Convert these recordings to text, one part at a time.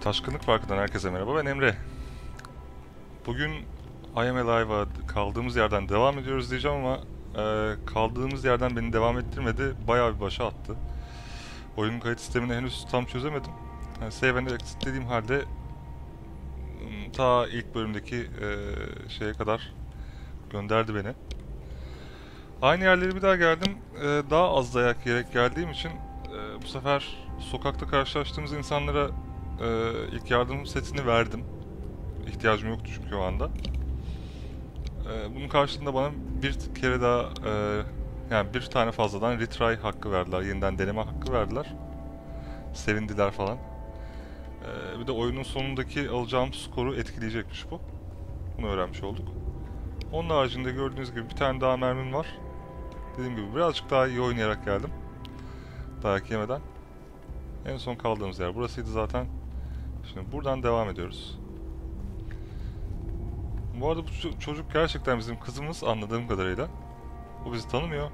Taşkınlık Parkı'ndan herkese merhaba. Ben Emre. Bugün I Am Alive'a kaldığımız yerden devam ediyoruz diyeceğim ama e, kaldığımız yerden beni devam ettirmedi. Bayağı bir başa attı. Oyunun kayıt sistemini henüz tam çözemedim. Yani save and exit dediğim halde ta ilk bölümdeki e, şeye kadar gönderdi beni. Aynı yerlere bir daha geldim. E, daha az dayak yiyerek geldiğim için e, bu sefer sokakta karşılaştığımız insanlara e, ilk yardım setini verdim. İhtiyacım yoktu çünkü o anda. E, bunun karşılığında bana bir kere daha e, yani bir tane fazladan retry hakkı verdiler. Yeniden deneme hakkı verdiler. Sevindiler falan. E, bir de oyunun sonundaki alacağım skoru etkileyecekmiş bu. Bunu öğrenmiş olduk. Onun haricinde gördüğünüz gibi bir tane daha mermim var. Dediğim gibi birazcık daha iyi oynayarak geldim. Dayak yemeden. En son kaldığımız yer burasıydı zaten. Şimdi buradan devam ediyoruz. Bu arada bu ço- çocuk gerçekten bizim kızımız anladığım kadarıyla. O bizi tanımıyor.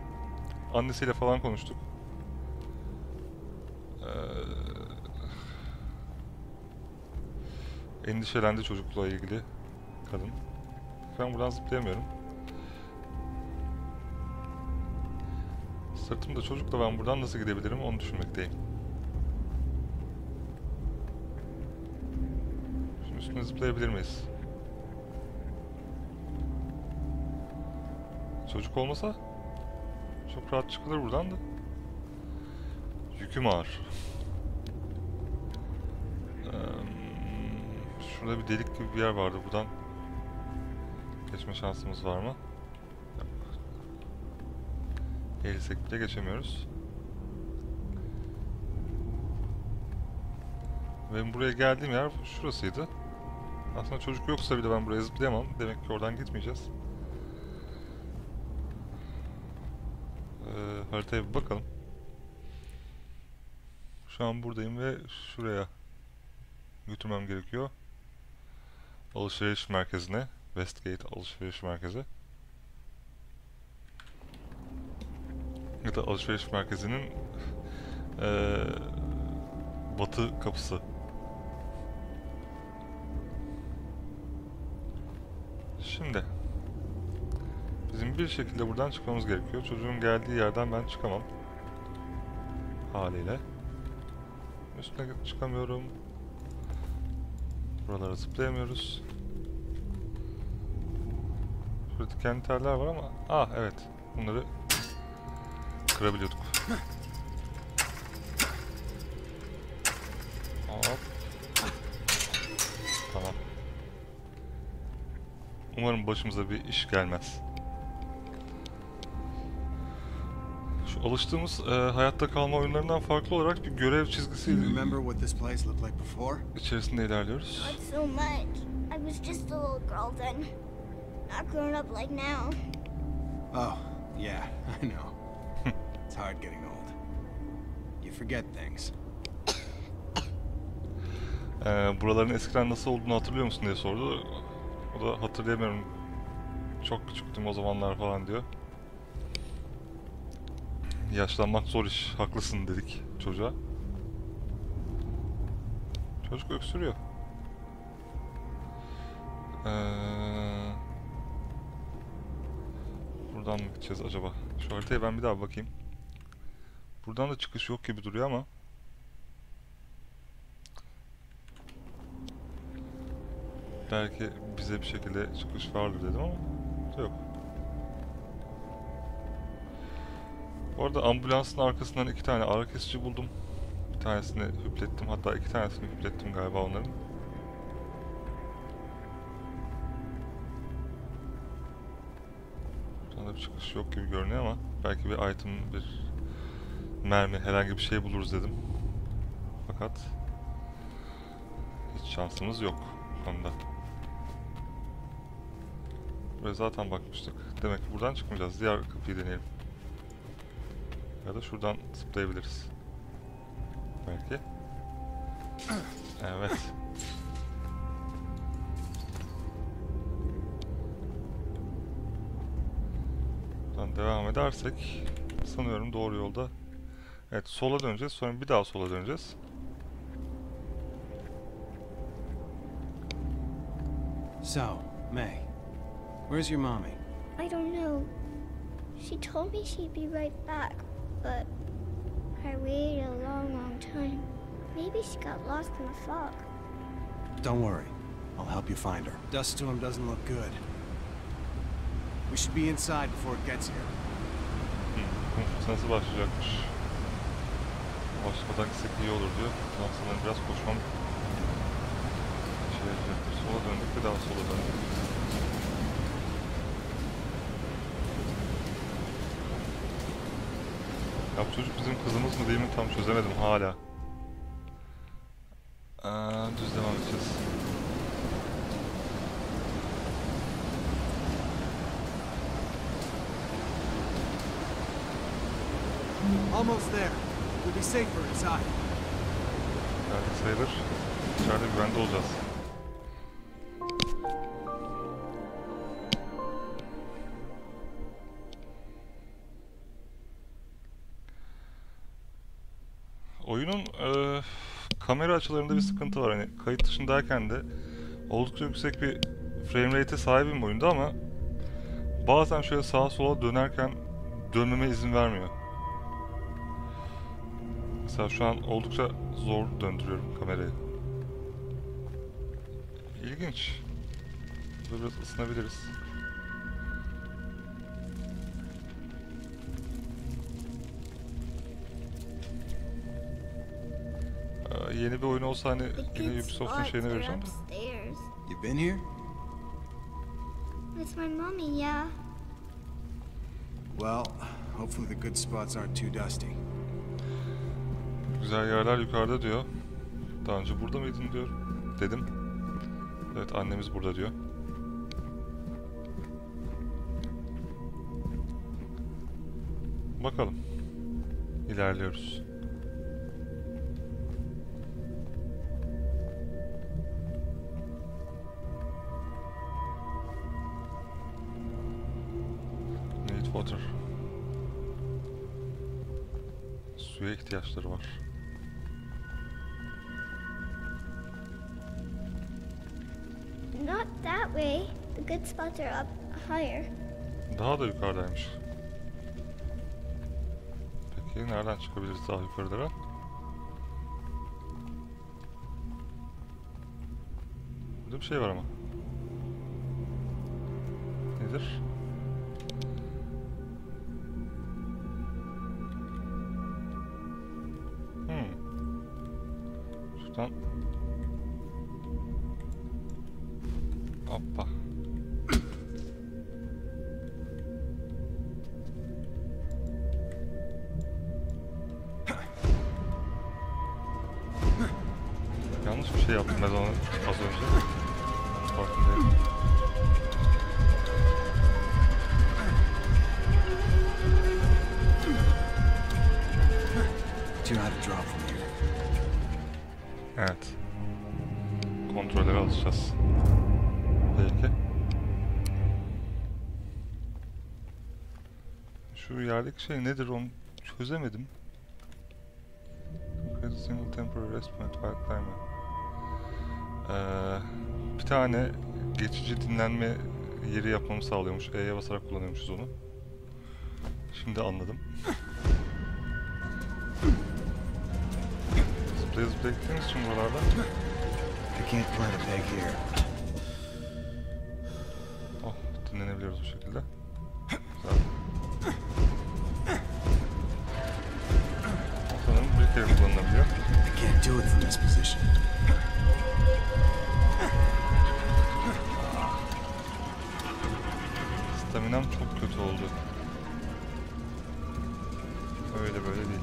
Annesiyle falan konuştuk. Ee, endişelendi çocukla ilgili kadın. Ben buradan zıplayamıyorum. Sırtımda çocukla ben buradan nasıl gidebilirim onu düşünmekteyim. Şimdi zıplayabilir miyiz? Çocuk olmasa çok rahat çıkılır buradan da. Yüküm ağır. Şurada bir delik gibi bir yer vardı. Buradan geçme şansımız var mı? Yok. Eğilsek bile geçemiyoruz. Benim buraya geldiğim yer şurasıydı. Aslında çocuk yoksa bile ben buraya zıplayamam. Demek ki oradan gitmeyeceğiz. Ee, haritaya bir bakalım. Şu an buradayım ve şuraya götürmem gerekiyor. Alışveriş merkezine. Westgate alışveriş merkezi. Ya da alışveriş merkezinin eee, batı kapısı. Şimdi bizim bir şekilde buradan çıkmamız gerekiyor. Çocuğun geldiği yerden ben çıkamam. Haliyle. Üstüne çıkamıyorum. Buralara zıplayamıyoruz. Şurada dikenli teller var ama... Ah evet. Bunları kırabiliyorduk. Umarım başımıza bir iş gelmez. Şu alıştığımız e, hayatta kalma oyunlarından farklı olarak bir görev çizgisi You remember what this place looked like before? içerisinde ilerliyoruz. Not so much. I was just a little girl then. Not grown up like now. Oh, yeah, I know. it's hard getting old. You forget things. Ee, buraların eskiden nasıl olduğunu hatırlıyor musun diye sordu. O da hatırlayamıyorum. Çok küçüktüm o zamanlar falan diyor. Yaşlanmak zor iş, haklısın dedik çocuğa. Çocuk öksürüyor. Ee, buradan mı gideceğiz acaba? Şu haritaya ben bir daha bakayım. Buradan da çıkış yok gibi duruyor ama. Belki bize bir şekilde çıkış vardır dedim ama yok. Bu arada ambulansın arkasından iki tane ağrı kesici buldum. Bir tanesini hüplettim. Hatta iki tanesini hüplettim galiba onların. Buradan da bir çıkış yok gibi görünüyor ama belki bir item, bir mermi, herhangi bir şey buluruz dedim. Fakat hiç şansımız yok konuda. Buraya zaten bakmıştık. Demek ki buradan çıkmayacağız. Diğer kapıyı deneyelim. Ya da şuradan zıplayabiliriz. Belki. Evet. Buradan devam edersek sanıyorum doğru yolda. Evet sola döneceğiz. Sonra bir daha sola döneceğiz. So, May, where's your mommy? I don't know. She told me she'd be right back, but I waited a long, long time. Maybe she got lost in the fog. Don't worry. I'll help you find her. Dust to storm doesn't look good. We should be inside before it gets here. Kum fırtınası başlayacakmış. Başlamadan gitsek iyi olur diyor. Tamam sanırım biraz koşmam şey yapacaktır. Sola döndük ve daha sola döndük. Ya bu çocuk bizim kızımız mı değil mi tam çözemedim hala. Aa, düz devam edeceğiz. Almost there. We'll be safer inside. Yani sayılır. İçeride güvende olacağız. Kamera açılarında bir sıkıntı var. Hani kayıt dışındayken de oldukça yüksek bir frame rate'e sahibim oyunda ama bazen şöyle sağa sola dönerken dönmeme izin vermiyor. Mesela şu an oldukça zor döndürüyorum kamerayı. İlginç. Burada biraz ısınabiliriz. Yeni bir oyun olsa hani yine Ubisoft'un şeyini vereceğim de. You been here? With my mommy, yeah. Well, hopefully the good spots aren't too dusty. Güzel yerler yukarıda diyor. Daha önce burada mıydın diyor. Dedim. Evet annemiz burada diyor. Bakalım. İlerliyoruz. Water. Suya ihtiyaçları var. Not that way. The good spots are up higher. Daha da yukarıdaymış. Peki nereden çıkabiliriz daha yukarılara? Burada bir şey var ama. Nedir? Şuradan Hoppa. Yerdeki şey nedir onu çözemedim. Create a single temporary rest point while climbing. Ee, bir tane geçici dinlenme yeri yapmamı sağlıyormuş. E'ye basarak kullanıyormuşuz onu. Şimdi anladım. Zıplaya zıplaya gittiğimiz için buralarda I can't plant a peg here. Oh, dinlenebiliyoruz bu şekilde. Öyle böyle değil.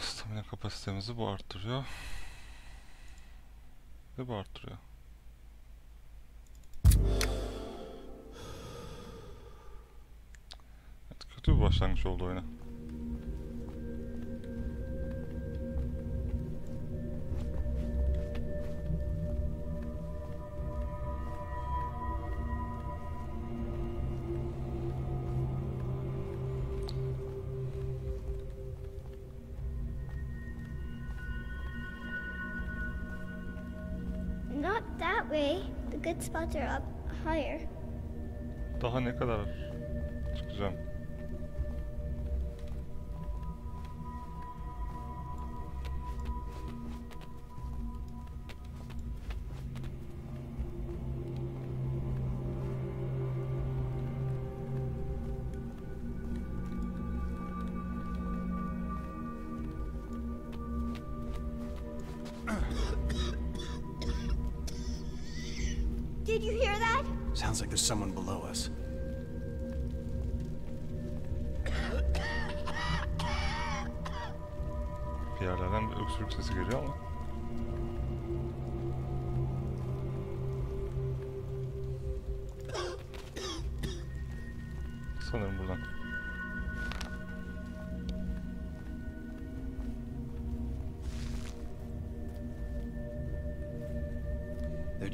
Stamina kapasitemizi bu arttırıyor. Ve bu arttırıyor. Evet, kötü bir başlangıç oldu oyuna. Good spots are up higher. Daha ne kadar çıkacağım?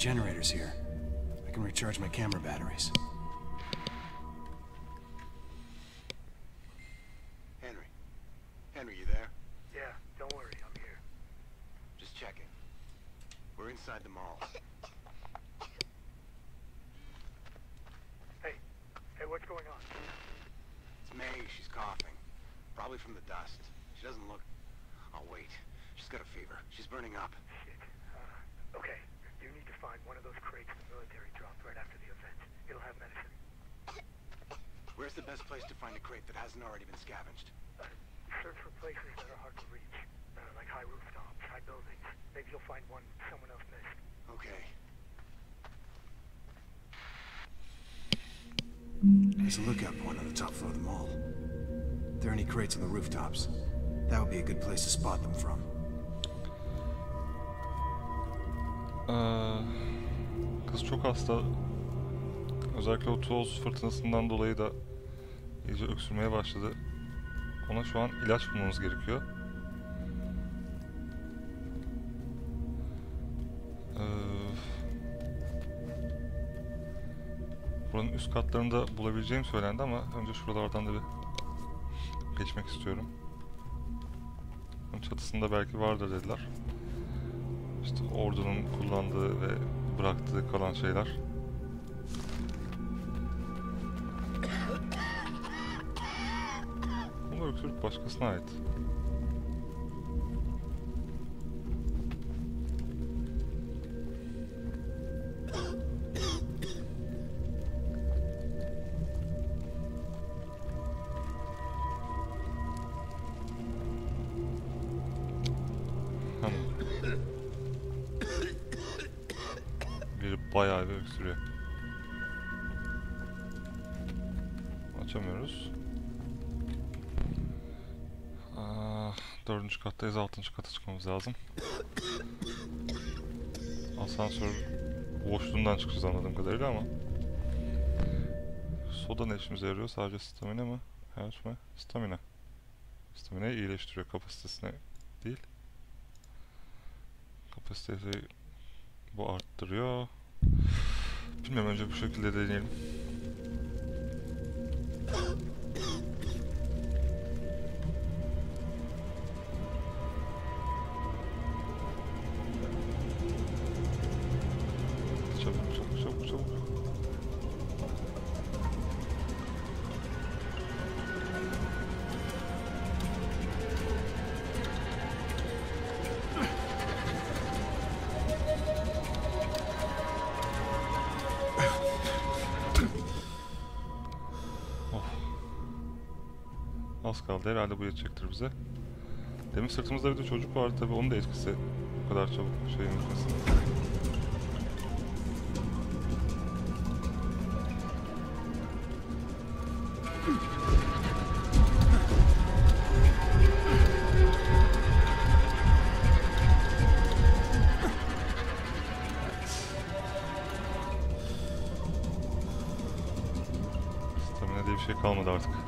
Generators here. I can recharge my camera batteries. Henry. Henry, you there? Yeah, don't worry, I'm here. Just checking. We're inside the mall. Hey, hey, what's going on? It's May. She's coughing. Probably from the dust. She doesn't look... Oh, wait. She's got a fever. She's burning up. Shit. Uh, okay, you need to find one of those crates the military dropped right after the event. It'll have medicine. Where's the best place to find a crate that hasn't already been scavenged? Uh, search for places that are hard to reach, uh, like high rooftops, high buildings. Maybe you'll find one someone else missed. Okay. There's a lookout point on the top floor of the mall. If there are any crates on the rooftops, that would be a good place to spot them from. Ee, kız çok hasta. Özellikle o toz fırtınasından dolayı da iyice öksürmeye başladı. Ona şu an ilaç bulmamız gerekiyor. Ee, buranın üst katlarında bulabileceğim söylendi ama önce şuralardan da bir geçmek istiyorum. Çatısında belki vardır dediler. İşte ordunun kullandığı ve bıraktığı kalan şeyler. Başkasına ait. Bayağı bir öksürüyor. Açamıyoruz. Dördüncü kattayız. Altıncı kata çıkmamız lazım. Asansör boşluğundan çıkacağız anladığım kadarıyla ama. Soda ne işimize yarıyor? Sadece stamina mı? Health mi? Stamina. Stamina'yı iyileştiriyor kapasitesine değil. Kapasiteyi bu arttırıyor. Bilmiyorum önce bu şekilde deneyelim. Az kaldı herhalde bu yetecektir bize. Demin sırtımızda bir de çocuk vardı tabi onun da etkisi bu kadar çabuk şeyin bitmesi. Stamina diye bir şey kalmadı artık.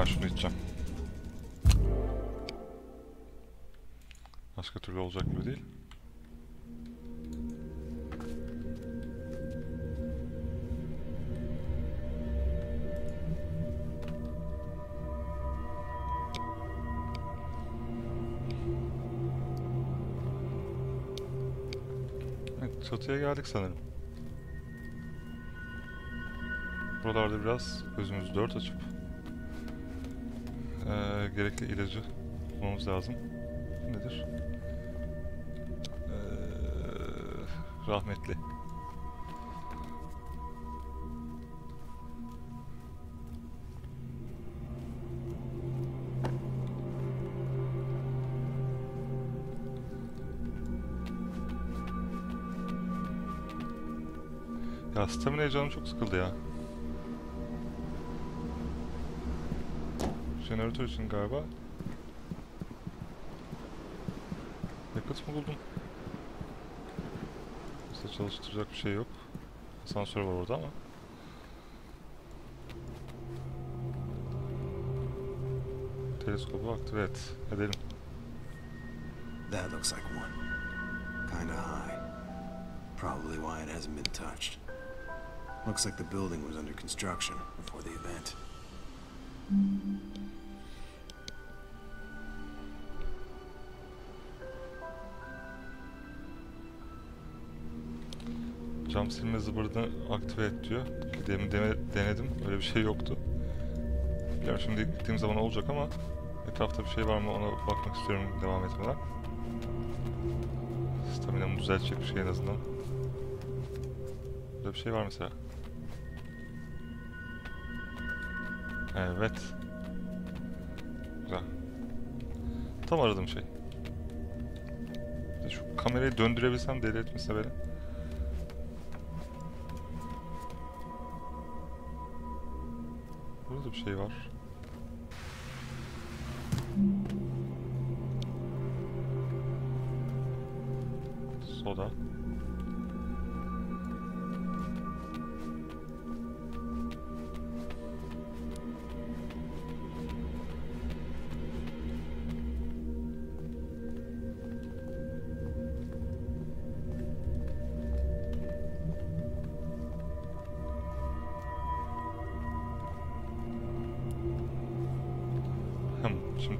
Ben şunu içeceğim. Başka türlü olacak gibi değil. Çatıya geldik sanırım. Buralarda biraz gözümüzü dört açıp eee, gerekli ilacı bulmamız lazım. Nedir? Eee, rahmetli. Ya stamina'ya canım çok sıkıldı ya. Jeneratör için galiba. Yakıt mı buldum? Bize çalıştıracak bir şey yok. Asansör var orada ama. Teleskobu aktive et. Edelim. That looks like one. Kinda high. Probably why it hasn't been touched. Looks like the building was under construction before the event. Cam silme zıbırını aktive et diyor. Demin dene- denedim. Öyle bir şey yoktu. Bilmiyorum şimdi gittiğim zaman olacak ama etrafta bir şey var mı ona bakmak istiyorum devam etmeden. Staminamı düzeltecek bir şey en azından. Böyle bir şey var mesela. Evet. Güzel. Tam aradığım şey. Şu kamerayı döndürebilsem deli etmese beni. Şey var.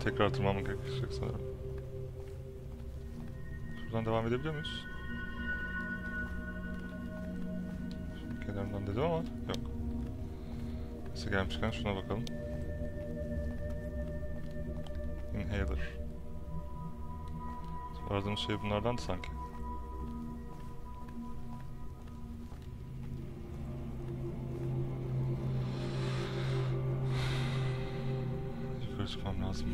Tekrar tırmanmak gerekecek sanırım. Şuradan devam edebiliyor muyuz? Şimdi kenarından dedim ama yok. Neyse gelmişken şuna bakalım. Inhaler. Aradığımız şey bunlardan sanki. Yukarı çıkmam lazım.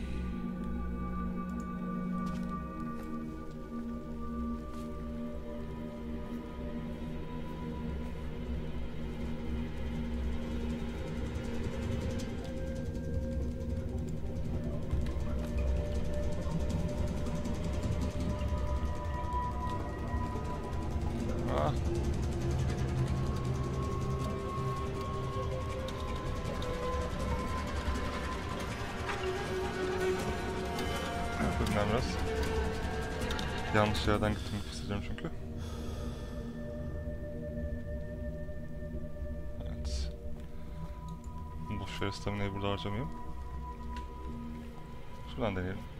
Yanlış yerden gittim çünkü. Evet. Boş yere stamina'yı burada harcamayayım. Şuradan deneyelim.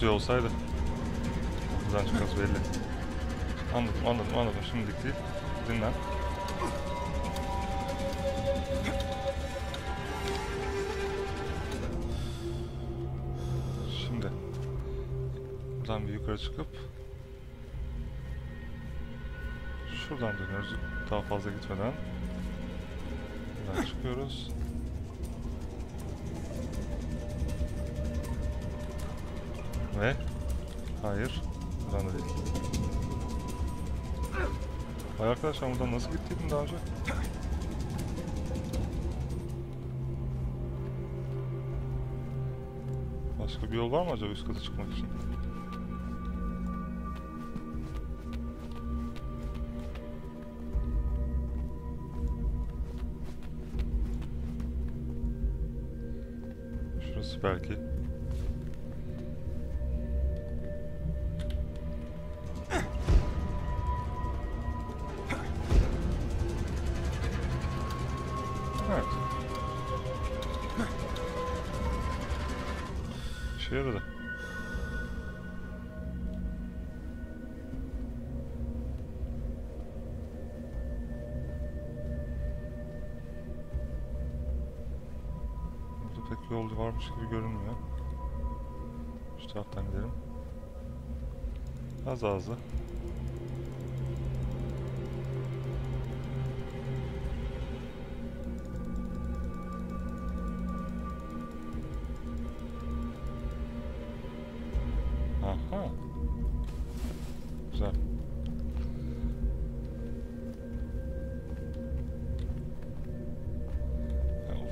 Suyu olsaydı. Buradan çıkması belli. Anladım anladım anladım şimdilik değil. Dinlen. Şimdi buradan bir yukarı çıkıp şuradan dönüyoruz daha fazla gitmeden. Buradan çıkıyoruz. Ve hayır, buradan da değil. Hay arkadaşlar buradan nasıl gittiydim daha önce? Başka bir yol var mı acaba üst kata çıkmak için? Şurası belki. Evet. İşe yaradı. Burada pek yol varmış gibi görünmüyor. Şu taraftan gidelim. Az ağzı.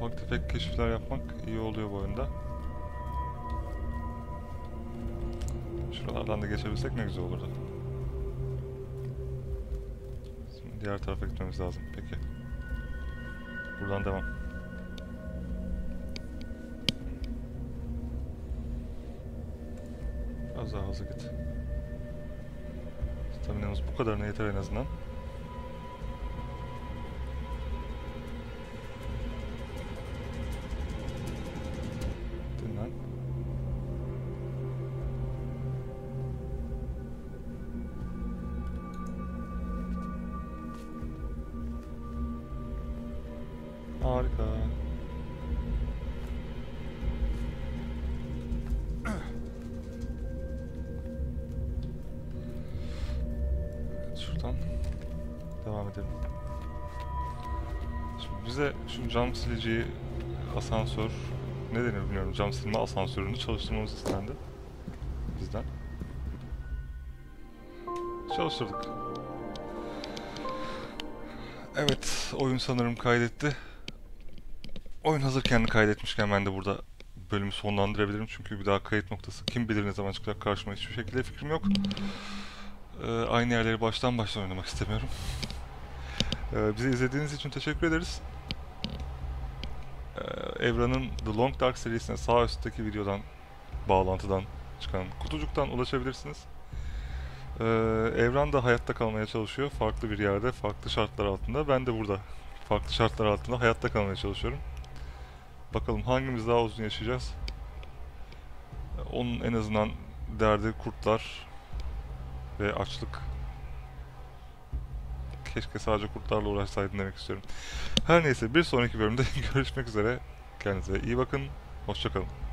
Ufak tefek keşifler yapmak iyi oluyor bu oyunda. Şuralardan da geçebilsek ne güzel olurdu. Şimdi diğer tarafa gitmemiz lazım. Peki. Buradan devam. Az daha hızlı git. Staminamız bu kadarına yeter en azından. Harika. Evet, Şuradan devam edelim. Şimdi bize şu cam silici asansör ne denir bilmiyorum cam silme asansörünü çalıştırmamız istendi bizden. Çalıştırdık. Evet, oyun sanırım kaydetti. Oyun hazır kendi kaydetmişken ben de burada bölümü sonlandırabilirim çünkü bir daha kayıt noktası kim bilir ne zaman çıkacak karşıma hiçbir şekilde fikrim yok. Ee, aynı yerleri baştan baştan oynamak istemiyorum. Ee, bizi izlediğiniz için teşekkür ederiz. Ee, Evra'nın The Long Dark serisine sağ üstteki videodan, bağlantıdan çıkan kutucuktan ulaşabilirsiniz. Ee, Evren de hayatta kalmaya çalışıyor. Farklı bir yerde, farklı şartlar altında. Ben de burada farklı şartlar altında hayatta kalmaya çalışıyorum. Bakalım hangimiz daha uzun yaşayacağız? Onun en azından derdi kurtlar ve açlık. Keşke sadece kurtlarla uğraşsaydım demek istiyorum. Her neyse bir sonraki bölümde görüşmek üzere. Kendinize iyi bakın. Hoşçakalın.